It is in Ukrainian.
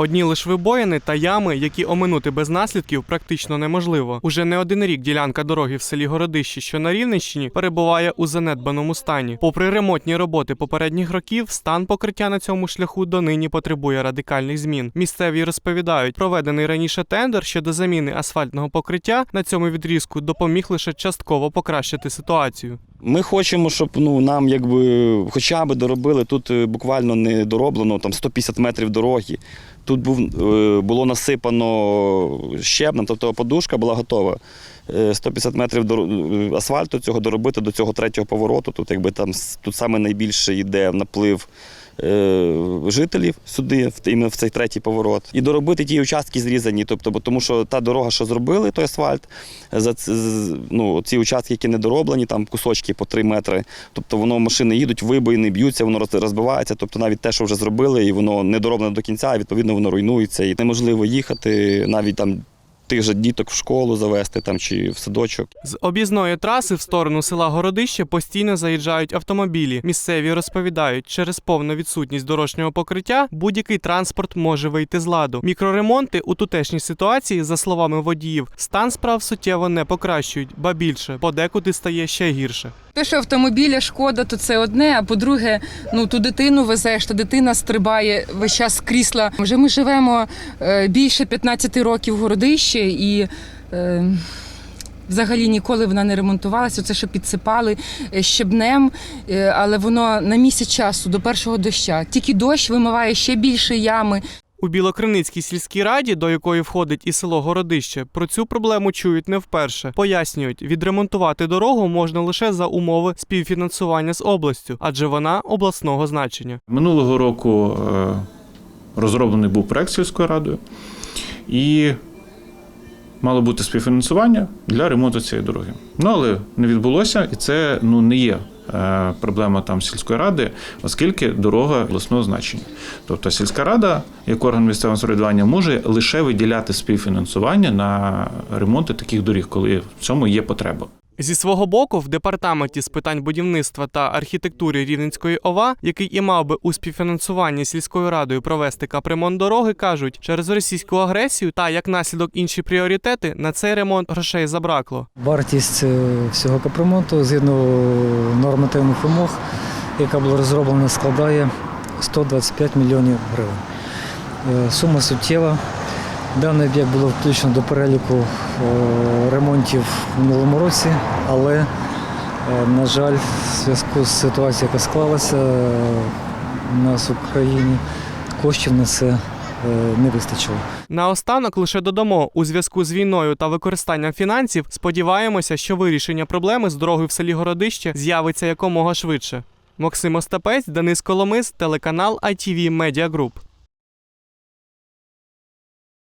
Одні лише вибоїни та ями, які оминути без наслідків, практично неможливо. Уже не один рік ділянка дороги в селі Городище, що на Рівненщині, перебуває у занедбаному стані. Попри ремонтні роботи попередніх років, стан покриття на цьому шляху донині потребує радикальних змін. Місцеві розповідають, проведений раніше тендер щодо заміни асфальтного покриття на цьому відрізку допоміг лише частково покращити ситуацію. Ми хочемо, щоб ну нам якби хоча б доробили. Тут е, буквально не дороблено там 150 метрів дороги. Тут був, е, було насипано щебнем, тобто подушка була готова. Е, 150 метрів е, асфальту цього доробити до цього третього повороту. Тут якби там тут саме найбільше йде наплив жителів сюди, в цей третій поворот, і доробити ті участки зрізані. Тобто, бо тому що та дорога, що зробили, той асфальт, за ну, ці участки, які не дороблені, там кусочки по 3 метри. Тобто воно машини їдуть, вибоїни б'ються, воно розбивається. Тобто навіть те, що вже зробили, і воно не дороблено до кінця, відповідно воно руйнується. І неможливо їхати навіть там. Тих же діток в школу завести там чи в садочок. З об'їзної траси в сторону села Городище постійно заїжджають автомобілі. Місцеві розповідають, через повну відсутність дорожнього покриття будь-який транспорт може вийти з ладу. Мікроремонти у тутешній ситуації, за словами водіїв, стан справ суттєво не покращують, ба більше подекуди стає ще гірше. Те, що автомобіля шкода, то це одне. А по-друге, ну ту дитину везеш, та дитина стрибає весь час з крісла. Вже ми живемо е, більше 15 років в городище і. Е, Взагалі ніколи вона не ремонтувалася. Це що підсипали е, щебнем, е, але воно на місяць часу до першого доща. Тільки дощ вимиває ще більше ями. У Білокриницькій сільській раді, до якої входить і село Городище, про цю проблему чують не вперше. Пояснюють, відремонтувати дорогу можна лише за умови співфінансування з областю, адже вона обласного значення. Минулого року е, розроблений був проект сільською радою, і мало бути співфінансування для ремонту цієї дороги. Ну але не відбулося, і це ну не є. Е, Проблема там сільської ради, оскільки дорога обласного значення. Тобто сільська рада, як орган місцевого самоврядування, може лише виділяти співфінансування на ремонти таких доріг, коли в цьому є потреба. Зі свого боку, в департаменті з питань будівництва та архітектури Рівненської ОВА, який і мав би у співфінансуванні сільською радою провести капремонт дороги, кажуть, через російську агресію та як наслідок інші пріоритети на цей ремонт грошей забракло. Вартість е, всього капремонту згідно нормативних вимог, яка була розроблена, складає 125 мільйонів гривень. Е, Сума суттєва. Даний об'єкт було включено до переліку е, ремонтів в минулому році, але, е, на жаль, в зв'язку з ситуацією, яка склалася у нас в Україні, коштів на це е, не вистачило. Наостанок лише додамо у зв'язку з війною та використанням фінансів. Сподіваємося, що вирішення проблеми з дорогою в селі Городище з'явиться якомога швидше. Максим Остапець, Денис Коломис, телеканал ITV Media Group.